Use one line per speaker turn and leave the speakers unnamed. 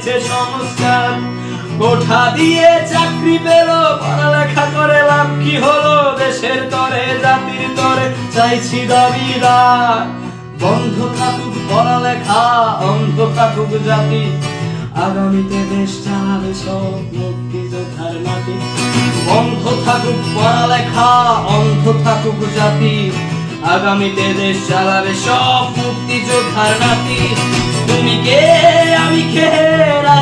চাইছে সংস্কার। কোঠা দিয়ে চাকরি পেল, পড়ালেখা করে লাভ কি হলো? দেশের তরে, জাতির তরে, চাইছি দাবিদার বন্ধ থাকুক পড়ালেখা, অন্ধ থাকুক জাতি। আগামীতে দেশ চালাবে সব মুক্তিযোদ্ধার নাতি বন্ধ থাকুক পড়ালেখা, অন্ধ থাকুক জাতি। আগামীতে দেশ চালাবে সব মুক্তিযোদ্ধার নাতি। তুমি কে, আমি কে?